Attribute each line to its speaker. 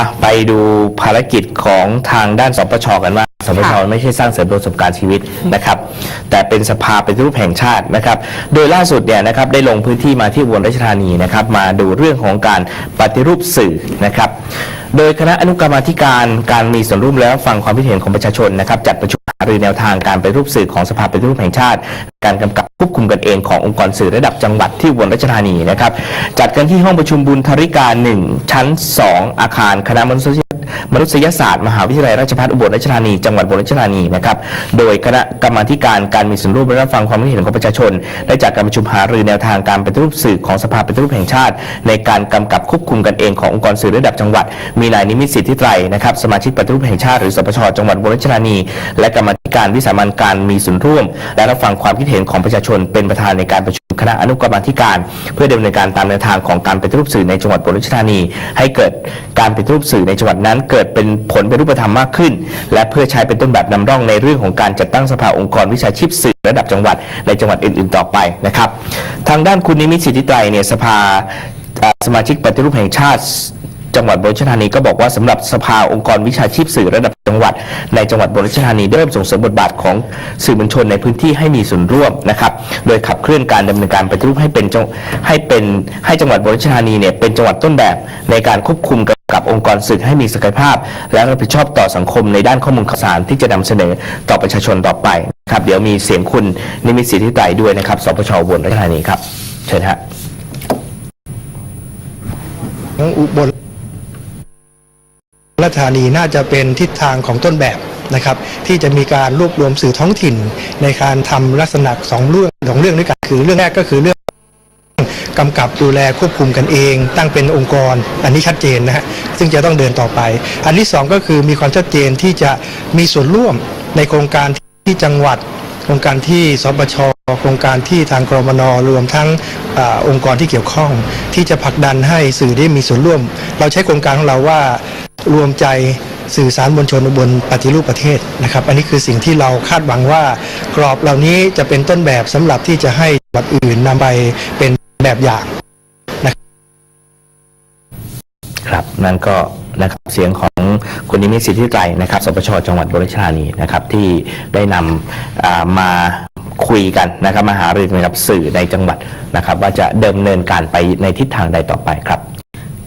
Speaker 1: อะไปดูภารกิจของทางด้านสปชกันว่าสปช
Speaker 2: ค่ะ
Speaker 1: ไม่ใช่สร้างเสริมประสบการณ์ชีวิตนะครับ แต่เป็นสภาเป็นรูปแห่งชาตินะครับ โดยล่าสุดเนี่ยนะครับได้ลงพื้นที่มาที่อุบลราชธานีนะครับ มาดูเรื่องของการปฏิรูปสื่อนะครับ โดยคณะอนุกรรมาธิการการมีส่วนร่วมและรับฟังความคิดเห็นของประชาชนนะครับ จัดประชุมหา รือแนวทางการไปรูปสื่อของสภาปฏิรูปแห่งชาติ การกำกับควบคุมกันเองขององค์กรสื่อระดับจังหวัดที่วนรัชธานีนะครับ จัดกันที่ห้องประชุมบุญธริกา 1 ชั้น 2 อาคารคณะมนุษย มนุษยศาสตร์มหาวิทยาลัยราชภัฏอุบลราชธานีจังหวัดอุบลราชธานีนะครับโดยคณะกรรมาธิการการมีส่วนร่วมและรับฟังความคิดเห็นของประชาชนได้จากการประชุมหารือแนวทางการปฏิรูปสื่อของสภาปฏิรูปแห่งชาติ ในการกำกับควบคุมกันเองขององค์กรสื่อระดับจังหวัด มีนายนิมิตสิทธิไตรนะครับสมาชิกปฏิรูปแห่งชาติหรือสปชจังหวัดอุบลราชธานี และกรรมาธิการวิสามัญการมีส่วนร่วม และรับฟังความคิดเห็นของประชาชนเป็นประธานในการประชุม ณะอนุกรรมาธิการ เพื่อดำเนินการตามแนวทางของการปฏิรูปสื่อในจังหวัดอุบลรชธานี ให้เกิดการปฏิรูปสื่อในจังหวัดนั้น เกิดเป็นผลเป็นรูปธรรมมากขึ้น และเพื่อใช้เป็นต้นแบบนำร่องในเรื่องของการจัดตั้งสภาองค์กรวิชาชีพสื่อระดับจังหวัดในจังหวัดอื่น ๆ ต่อไปนะครับ ทางด้านคุณนิมิตสิทธิไตรเนี่ยสภาสมาชิกปฏิรูปแห่งชาติ จังหวัดอุบราชธานีก็บอกว่าสำหรับสภาองค์กรวิชาชีพสื่อระดับจังหวัด ในจังหวัดอุบราชธานีได้เริ่มส่งเสริมบทบาทของสื่อมวลชนในพื้นที่ให้มีส่วนร่วมนะครับโดยขับเคลื่อนการดำเนินการปฏิรูปให้เป็นให้เป็นให้จังหวัดอุบราชธานีเนี่ยเป็นจังหวัดต้นแบบในการควบคุมกับกับองค์กรสื่อให้มีศักยภาพ และรับผิดชอบต่อสังคมในด้านข้อมูลข่าวสารที่จะนำเสนอต่อประชาชนต่อไปครับเดี๋ยวมีเสียงคุณนิมิตสิทธิไตรด้วยนะครับสปชอุบราชธานีครับเชิญฮะ
Speaker 3: อุบล ราชธานีน่าจะเป็นทิศทางของต้นแบบนะครับที่จะมีการรวบรวมสื่อท้องถิ่นในการทำลักษณะสองเรื่องสองเรื่องด้วยกันคือเรื่องแรกก็คือเรื่องกำกับดูแลควบคุมกันเอง ตั้งเป็นองค์กร อันนี้ชัดเจนนะฮะซึ่งจะต้องเดินต่อไป อันที่สองก็คือมีความชัดเจนที่จะมีส่วนร่วมในโครงการที่จังหวัด โครงการที่สปชโครงการที่ทางกรมนรวมทั้งอองค์กรที่เกี่ยวข้อง ที่จะผลักดันให้สื่อได้มีส่วนร่วม เราใช้โครงการของเราว่า รวมใจสื่อสารมวลชนบนปฏิรูปประเทศนะครับ อันนี้คือสิ่งที่เราคาดหวังว่ากรอบเหล่านี้จะเป็นต้นแบบสำหรับที่จะให้จังหวัดอื่นนำไปเป็นแบบอย่างนะ
Speaker 1: ครับนั่นก็นะครับเสียงของคุณนิมิตสิทธิไตรนะครับสปชจังหวัดบุรีรัมย์ธานีนะครับที่ได้นำมาคุยกันนะครับมาหารือกับสื่อในจังหวัดนะครับ ว่าจะเดิมเนินการไปในทิศทางใดต่อไปครับ